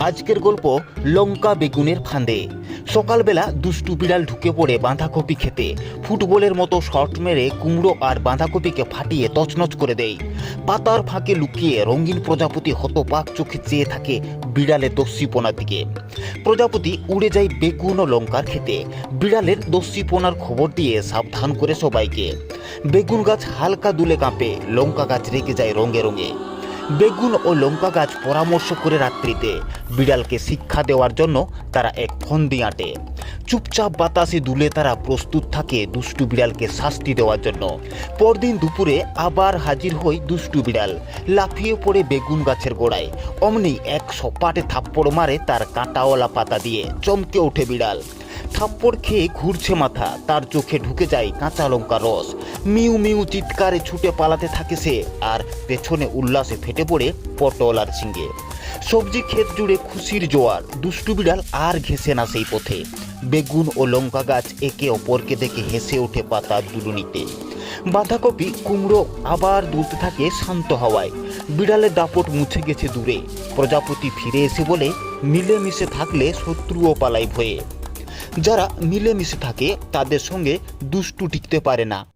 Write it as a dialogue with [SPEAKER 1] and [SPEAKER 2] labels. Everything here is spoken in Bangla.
[SPEAKER 1] আজকের গল্প লঙ্কা বেগুনের ফাঁদে। সকালবেলা দুষ্টু বিড়াল ঢুকে পড়ে বাঁধাকপি খেতে। ফুটবলের মতো শট মেরে কুমড়ো আর বাঁধাকপিকে ফাটিয়ে তছনছ করে দেয়। পাতার ফাঁকে লুকিয়ে রঙিন প্রজাপতি হতপাক চোখে চেয়ে থাকে বিড়ালের দস্যিপনার দিকে। প্রজাপতি উড়ে যায় বেগুন ও লঙ্কার খেতে বিড়ালের দস্যিপনার খবর দিয়ে সাবধান করে সবাইকে। বেগুন গাছ হালকা দুলে কাঁপে, লঙ্কা গাছ রেগে যায় রঙে রঙে। বেগুন ও লঙ্কা গাছ পরামর্শ করে রাত্রিতে বিড়ালকে শিক্ষা দেওয়ার জন্য তারা এক ফন্দি আঁটে। চুপচাপ বাতাসে দুলে তারা প্রস্তুত থাকে দুষ্টু বিড়ালকে শাস্তি দেওয়ার জন্য। পরদিন দুপুরে আবার হাজির হয় দুষ্টু বিড়াল। লাফিয়ে পড়ে বেগুন গাছের গোড়ায়। অমনি এক সপাটে থাপ্পড় মারে তার কাঁটাওয়ালা পাতা দিয়ে। চমকে ওঠে বিড়াল। থাপ্পড় খেয়ে ঘুরছে মাথা। তার চোখে ঢুকে যায় কাঁচা লঙ্কা রস। মিউ মিউ চিৎকারে ছুটে পালাতে থাকে সে আর পেছনে উল্লাসে ফেটে পড়ে পটল আর ঝিঙ্গে সবজি ক্ষেত জুড়ে খুশির জোয়ার। দুষ্টু বিড়াল আর ঘেসে না সেই পথে। বেগুন ও লঙ্কা গাছ একে অপরকে দেখে হেসে ওঠে পাতার দুলুনিতে। বাঁধাকপি, কুমড়ো আবার দুলতে থাকে শান্ত হাওয়ায়। বিড়ালের দাপট মুছে গেছে দূরে। প্রজাপতি ফিরে এসে বলে, মিলেমিশে থাকলে শত্রুও পালাই ভয়ে। যারা মিলেমিশে থাকে তাদের সঙ্গে দুষ্টু টিকতে পারে না।